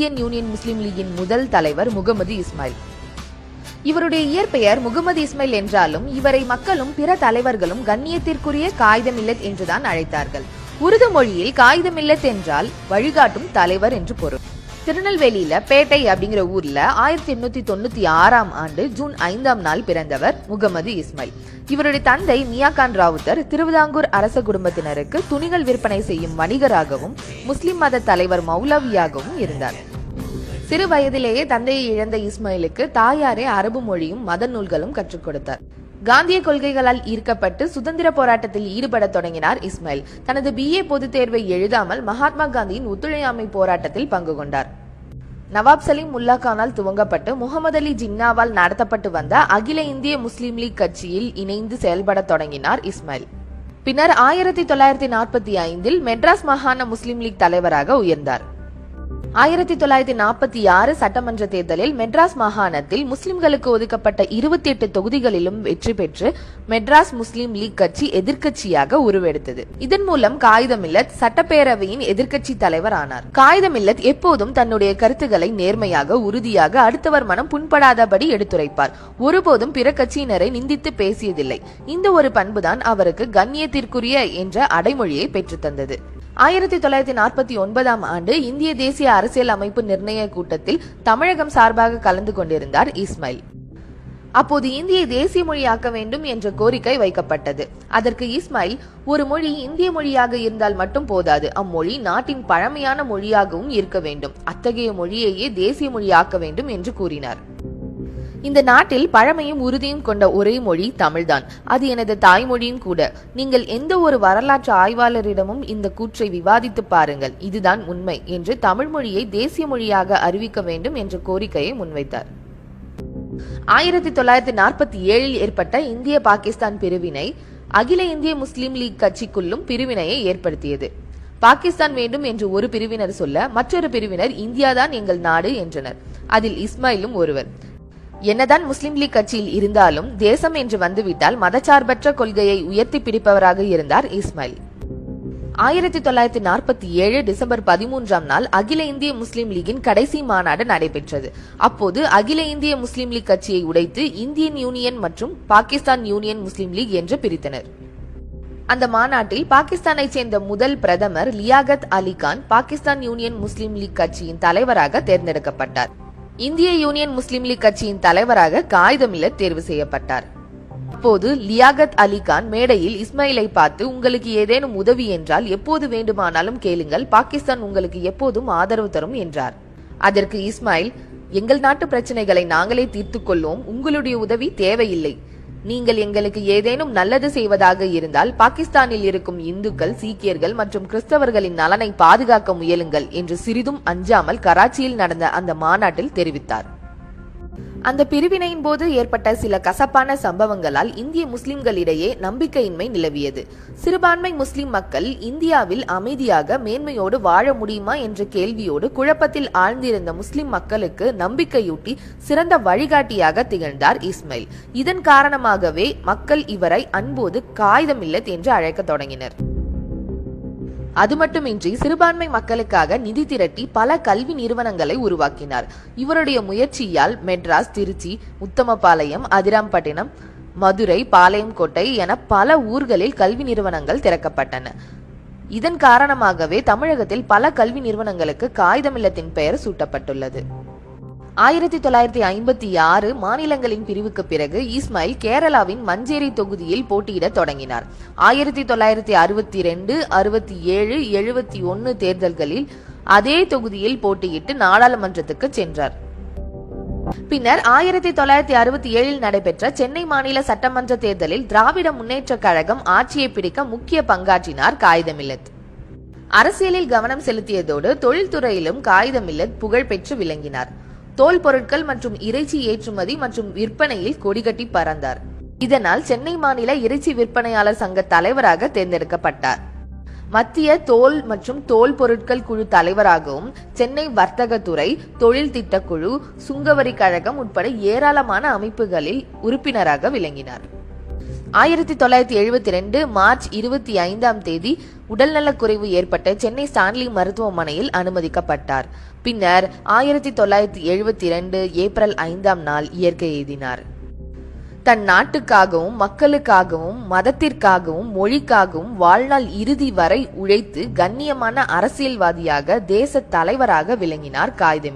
Indian union முஸ்லீம் லீகின் முதல் தலைவர் முகமது இஸ்மாயில். இவருடைய இயற்பெயர் முகமது இஸ்மாயில் என்றாலும் இவரை மக்களும் பிற தலைவர்களும் கண்ணியத்திற்குரிய காகித மில்லத் என்றுதான் அழைத்தார்கள். உருது மொழியில் காகித மில்லத் என்றால் வழிகாட்டும் தலைவர் என்று பொருள். திருநெல்வேலியில பேட்டை அப்படிங்கிற ஊர்ல ஆயிரத்தி எண்ணூத்தி தொண்ணூத்தி ஆறாம் ஆண்டு ஜூன் ஐந்தாம் நாள் பிறந்தவர் முகமது இஸ்மாயில். இவருடைய தந்தை மியாகான் ராவுத்தர் திருவிதாங்கூர் அரச குடும்பத்தினருக்கு துணிகள் விற்பனை செய்யும் வணிகராகவும் முஸ்லிம் மத தலைவர் மௌலவியாகவும் இருந்தார். சிறு வயதிலேயே தந்தையை இழந்த இஸ்மாயிலுக்கு தாயாரே அரபு மொழியும் மத நூல்களும் கற்றுக் கொடுத்தார். காந்திய கொள்கைகளால் ஈர்க்கப்பட்டு சுதந்திர போராட்டத்தில் ஈடுபடத் தொடங்கினார் இஸ்மாயில். தனது பிஏ பொதுத் தேர்வை எழுதாமல் மகாத்மா காந்தியின் ஒத்துழையாமை போராட்டத்தில் பங்கு கொண்டார். நவாப் சலீம் முல்லா கானால் துவங்கப்பட்டு முகமது அலி ஜின்னாவால் நடத்தப்பட்டு வந்த அகில இந்திய முஸ்லீம் லீக் கட்சியில் இணைந்து செயல்படத் தொடங்கினார் இஸ்மாயில். பின்னர் ஆயிரத்தி தொள்ளாயிரத்தி நாற்பத்தி ஐந்தில் மெட்ராஸ் மாகாண முஸ்லீம் லீக் தலைவராக உயர்ந்தார். ஆயிரத்தி தொள்ளாயிரத்தி நாற்பத்தி ஆறு சட்டமன்ற தேர்தலில் மெட்ராஸ் மாகாணத்தில் முஸ்லிம்களுக்கு ஒதுக்கப்பட்ட இருபத்தி எட்டு தொகுதிகளிலும் வெற்றி பெற்று மெட்ராஸ் முஸ்லிம் லீக் கட்சி எதிர்க்கட்சியாக உருவெடுத்தது. இதன் மூலம் காகிதமில்லத் சட்டப்பேரவையின் எதிர்க்கட்சி தலைவர் ஆனார். காகிதமில்லத் எப்போதும் தன்னுடைய கருத்துக்களை நேர்மையாக உறுதியாக அடுத்தவர் மனம் புண்படாதபடி எடுத்துரைப்பார். ஒருபோதும் பிற கட்சியினரை நிந்தித்து பேசியதில்லை. இந்த ஒரு பண்புதான் அவருக்கு கண்ணியத்திற்குரிய என்ற அடைமொழியை பெற்றுத்தந்தது. ஆயிரத்தி தொள்ளாயிரத்தி நாற்பத்தி ஒன்பதாம் ஆண்டு இந்திய தேசிய அரசியல் அமைப்பு நிர்ணய கூட்டத்தில் தமிழகம் சார்பாக கலந்து கொண்டிருந்தார் இஸ்மாயில் அப்போது இந்தியை தேசிய மொழியாக்க வேண்டும் என்ற கோரிக்கை வைக்கப்பட்டது. அதற்கு இஸ்மாயில் ஒரு மொழி இந்திய மொழியாக இருந்தால் மட்டும் போதாது அம்மொழி நாட்டின் பழமையான மொழியாகவும் இருக்க வேண்டும். அத்தகைய மொழியையே தேசிய மொழியாக்க வேண்டும் என்று கூறினார். இந்த நாட்டில் பழமையும் உறுதியும் கொண்ட ஒரே மொழி தமிழ்தான். அது எனது தாய்மொழியும் கூட. நீங்கள் எந்த ஒரு வரலாற்று ஆய்வாளரிடமும் இந்த கூற்றை விவாதித்து பாருங்கள். இதுதான் உண்மை என்று தமிழ் மொழியை தேசிய மொழியாக அறிவிக்க வேண்டும் என்ற கோரிக்கையை முன்வைத்தார். ஆயிரத்தி தொள்ளாயிரத்தி நாற்பத்தி ஏழில் ஏற்பட்ட இந்திய பாகிஸ்தான் பிரிவினை அகில இந்திய முஸ்லீம் லீக் கட்சிக்குள்ளும் பிரிவினையை ஏற்படுத்தியது. பாகிஸ்தான் வேண்டும் என்று ஒரு பிரிவினர் சொல்ல மற்றொரு பிரிவினர் இந்தியாதான் எங்கள் நாடு என்றனர். அதில் இஸ்மாயிலும் ஒருவர். என்னதான் முஸ்லிம் லீக் கட்சியில் இருந்தாலும் தேசம் என்று வந்துவிட்டால் மதச்சார்பற்ற கொள்கையை உயர்த்தி பிடிப்பவராக இருந்தார் இஸ்மாயில். ஆயிரத்தி தொள்ளாயிரத்தி நாற்பத்தி ஏழு டிசம்பர் பதிமூன்றாம் நாள் அகில இந்திய முஸ்லிம் லீகின் கடைசி மாநாடு நடைபெற்றது. அப்போது அகில இந்திய முஸ்லிம் லீக் கட்சியை உடைத்து இந்தியன் யூனியன் மற்றும் பாகிஸ்தான் யூனியன் முஸ்லிம் லீக் என்று பிரித்தனர். அந்த மாநாட்டில் பாகிஸ்தானைச் சேர்ந்த முதல் பிரதமர் Liaquat Ali Khan Pakistan Union Muslim League கட்சியின் தலைவராக தேர்ந்தெடுக்கப்பட்டார். இந்திய யூனியன் முஸ்லிம் லீக் கட்சியின் தலைவராக காகிதமில்லத் தேர்வு செய்யப்பட்டார். அப்போது லியாகத் அலி கான் மேடையில் இஸ்மாயிலை பார்த்து உங்களுக்கு ஏதேனும் உதவி என்றால் எப்போது வேண்டுமானாலும் கேளுங்கள் பாகிஸ்தான் உங்களுக்கு எப்போதும் ஆதரவு தரும் என்றார். அதற்கு இஸ்மாயில் எங்கள் நாட்டு பிரச்சனைகளை நாங்களே தீர்த்துக் கொள்வோம் உங்களுடைய உதவி தேவையில்லை. நீங்கள் எங்களுக்கு ஏதேனும் நல்லது செய்வதாக இருந்தால் பாகிஸ்தானில் இருக்கும் இந்துக்கள் சீக்கியர்கள் மற்றும் கிறிஸ்தவர்களின் நலனை பாதுகாக்க முயலுங்கள் என்று சிறிதும் அஞ்சாமல் கராச்சியில் நடந்த அந்த மாநாட்டில் தெரிவித்தார். அந்த பிரிவினையின் போது ஏற்பட்ட சில கசப்பான சம்பவங்களால் இந்திய முஸ்லிம்களிடையே நம்பிக்கையின்மை நிலவியது. சிறுபான்மை முஸ்லிம் மக்கள் இந்தியாவில் அமைதியாக மேன்மையோடு வாழ முடியுமா என்ற கேள்வியோடு குழப்பத்தில் ஆழ்ந்திருந்த முஸ்லிம் மக்களுக்கு நம்பிக்கையூட்டி சிறந்த வழிகாட்டியாக திகழ்ந்தார் இஸ்மைல். இதன் காரணமாகவே மக்கள் இவரை அன்போது காகிதமில்லத் என்று அழைக்கத் தொடங்கினர். அது மட்டுமின்றி சிறுபான்மை மக்களுக்காக நிதி திரட்டி பல கல்வி நிறுவனங்களை உருவாக்கினார். இவருடைய முயற்சியால் மெட்ராஸ் திருச்சி உத்தமபாளையம் அதிராம்பட்டினம் மதுரை பாளையங்கோட்டை என பல ஊர்களில் கல்வி நிறுவனங்கள் திறக்கப்பட்டன. இதன் காரணமாகவே தமிழகத்தில் பல கல்வி நிறுவனங்களுக்கு காகிதமில்லத்தின் பெயர் சூட்டப்பட்டுள்ளது. ஆயிரத்தி தொள்ளாயிரத்தி ஐம்பத்தி ஆறு மாநிலங்களின் பிரிவுக்கு பிறகு இஸ்மாயில் கேரளாவின் மஞ்சேரி தொகுதியில் போட்டியிடத் தொடங்கினார். ஆயிரத்தி தொள்ளாயிரத்தி அறுபத்தி ரெண்டு அறுபத்தி ஏழு எழுபத்தி ஒன்னு தேர்தல்களில் அதே தொகுதியில் போட்டியிட்டு நாடாளுமன்றத்துக்கு சென்றார். பின்னர் ஆயிரத்தி தொள்ளாயிரத்தி அறுபத்தி ஏழில் நடைபெற்ற சென்னை மாநில சட்டமன்ற தேர்தலில் திராவிட முன்னேற்றக் கழகம் ஆட்சியை பிடிக்க முக்கிய பங்காற்றினார் காகிதமில்லத். அரசியலில் கவனம் செலுத்தியதோடு தொழில்துறையிலும் காகிதமில்லத் புகழ் பெற்று விளங்கினார். தோல் பொருட்கள் மற்றும் இறைச்சி ஏற்றுமதி மற்றும் விற்பனையில் கொடிகட்டி பறந்தார். இதனால் சென்னை மாநில இறைச்சி விற்பனையாளர் சங்க தலைவராக தேர்ந்தெடுக்கப்பட்டார். மத்திய தோல் மற்றும் தோல் பொருட்கள் குழு தலைவராகவும் சென்னை வர்த்தகத்துறை தொழில் திட்டக்குழு சுங்கவரி கழகம் உட்பட ஏராளமான அமைப்புகளில் உறுப்பினராக விளங்கினார். ஆயிரத்தி தொள்ளாயிரத்தி எழுபத்தி ரெண்டு மார்ச் இருபத்தி ஐந்தாம் தேதி உடல்நலக்குறைவு ஏற்பட்ட சென்னை ஸ்டான்லி மருத்துவமனையில் அனுமதிக்கப்பட்டார். பின்னர் ஆயிரத்தி தொள்ளாயிரத்தி எழுபத்தி இரண்டு ஏப்ரல் ஐந்தாம் நாள் இயற்கை எய்தினார் தன் நாட்டுக்காகவும் மக்களுக்காகவும் மதத்திற்காகவும் மொழிக்காகவும் வாழ்நாள் இறுதி வரை உழைத்து கண்ணியமான அரசியல்வாதியாக தேச தலைவராக விளங்கினார் காயிதே